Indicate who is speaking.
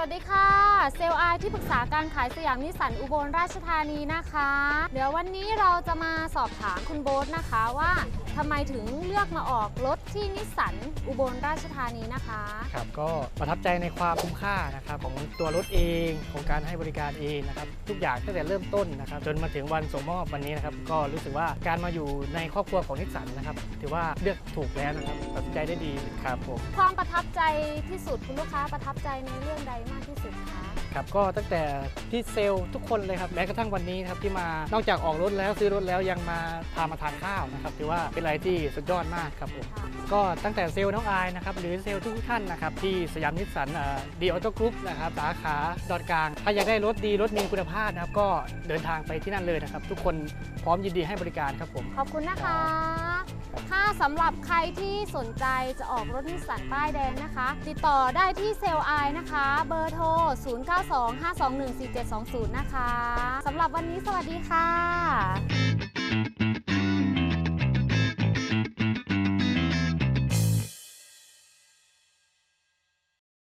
Speaker 1: วัสดีค่ะ เซลล์ไอที่ปรึกษาการขายสยามนิสสันอุบลราชธานีนะคะ เดี๋ยววันนี้เราจะมาสอบถามคุณโบ๊ทนะคะว่าทำไมถึงเลือกมาออกรถที่นิสสันอุบลราชธานีนะคะ
Speaker 2: ครับก็ประทับใจในความคุ้มค่านะครับของตัวรถเองของการให้บริการเองนะครับทุกอย่างตั้งแต่เริ่มต้นนะครับจนมาถึงวันส่งมอบวันนี้นะครับก็รู้สึกว่าการมาอยู่ในครอบครัวของนิสสันนะครับถือว่าเลือกถูกแล้วนะครับตัดสินใจได้ดีครับผม
Speaker 1: ความประทับใจที่สุดคุณลูกค้าประทับใจในเรื่องใดมากที่สุดคะ
Speaker 2: ครับก็ตั้งแต่ที่เซลล์ทุกคนเลยครับแม้กระทั่งวันนี้นะครับที่มานอกจากออกรถแล้วซื้อรถแล้วยังมาพามาทานข้าวนะครับถือว่าเป็นอะไรที่สุดยอดมากครับผม
Speaker 1: ค่ะ
Speaker 2: ก็ตั้งแต่เซลล์น้องอายนะครับหรือเซลล์ทุกท่านนะครับที่สยามนิสสันดีออโต้กรุ๊ปนะครับสาขาดอนกลาง ถ้าอยากได้รถดีรถมีคุณภาพนะครับก็เดินทางไปที่นั่นเลยนะครับ ทุกคนพร้อมยินดีให้บริการครับผม
Speaker 1: ขอบคุณนะคะ
Speaker 2: ครับ
Speaker 1: ถ้าสำหรับใครที่สนใจจะออกรถนิสสันป้ายแดงนะคะ ติดต่อได้ที่เซลล์ไอนะคะ เบอร์โทร 0925214720 นะคะสำหรับวันนี้สวัสดีค่ะ